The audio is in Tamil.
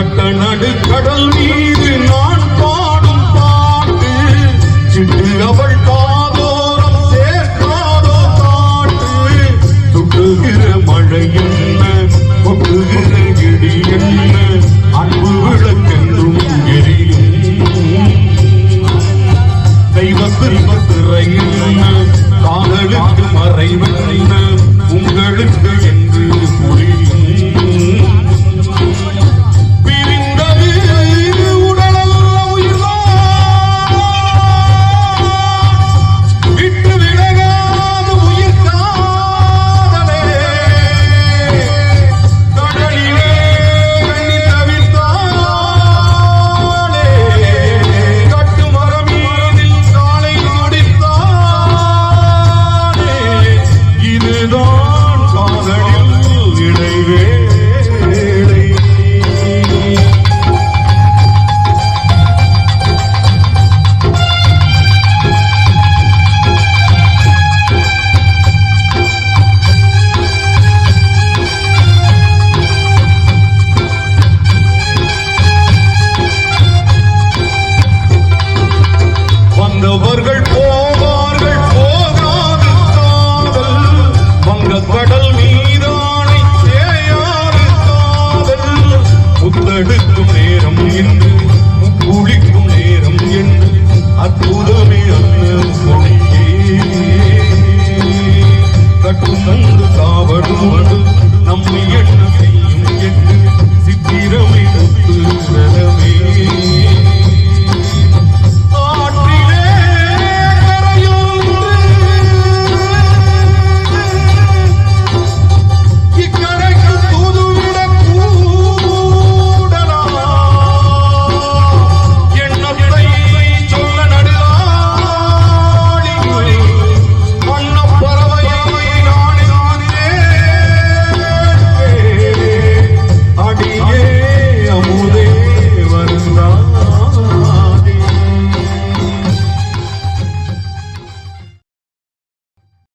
நட்ட நடு கடல் மீது நான் பாடும் பாட்டு. சிட்டு அவள் காதோரம் சேர்க்காதோ காட்டு. துட்டுகிற மழை என்ன? கொட்டுகிற இடி என்ன? அன்பு விளக்கென்றும் எரியும். தெய்வத்தில் திரை என்ன? காதலுக்கு மறைவென்ன நடக்கும் நேரம் என்று குளிக்கும் நேரம் என்று அற்புதமே அல்ல கட்டு தந்து காவடு நம்பியட்டு